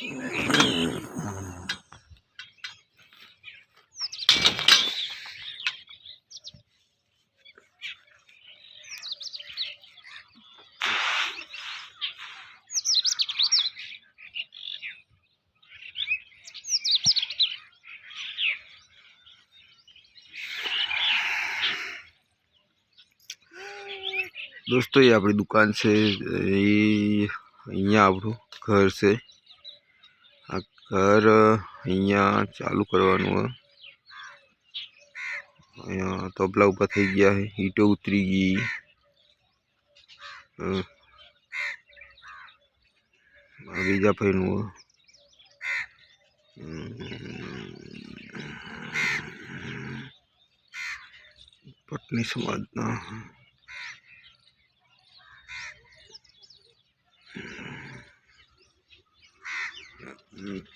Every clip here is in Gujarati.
દોસ્તો એ આપણી દુકાન છે. એ અહીંયા આપણું ઘર છે. ઘર અહીંયા ચાલુ કરવાનું હોય અહીંયા તબલા ઉપર થઈ ગયા છે ઈંટો ઉતરી ગઈ અ, આ બીજા ભાઈનું હોય. હમ. પટની સમાજના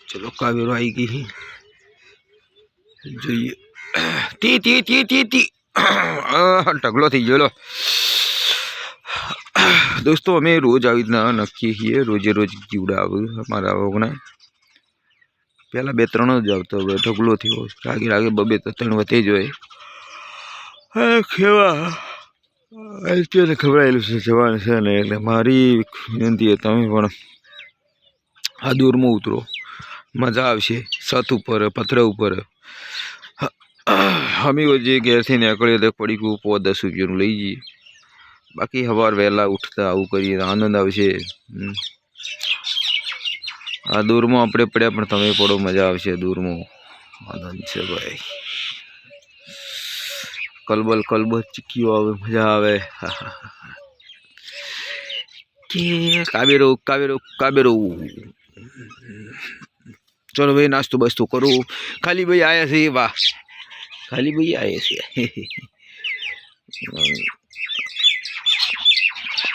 ચલો, કાવેરો આવી ગઈ. જોઈએ. તી તી તી તી તી ઢગલો થઈ ગયો દોસ્તો, અમે રોજ આવી રીતના નક્કી છીએ, રોજે રોજ જીવડા મારા અમારા પહેલાં બે, ત્રણ જ આવતો હવે ઢગલો થયો. રાગે રાગે બબે તો ત્રણ વધે જ હોય. અત્યારે ખબરાયેલું છે, જવાનું છે ને, એટલે મારી વિનંતી તમે પણ આ દૂરમાં ઉતરો. મજા આવશે. છત ઉપર પથરા ઉપર. અમે જે ઘેરથી નીકળીએ તો પડી ગયું પો દસ રૂપિયાનું લઈ જઈએ. બાકી સવાર વહેલા ઉઠતા આવું કરીએ આનંદ આવશે. આ દૂરમાં આપણે પડ્યા પણ તમે પડો, મજા આવશે દૂરમાં. આનંદ છે ભાઈ. કલબલ કલબલ ચીકીઓ આવે, મજા આવે. કાબેરો કાબેરો કાબેરો ચલો ભાઈ નાસ્તો બાસ્તો કરું. ખાલી ભાઈ આવ્યા છે વાહ. ખાલી ભાઈ આવ્યા છે.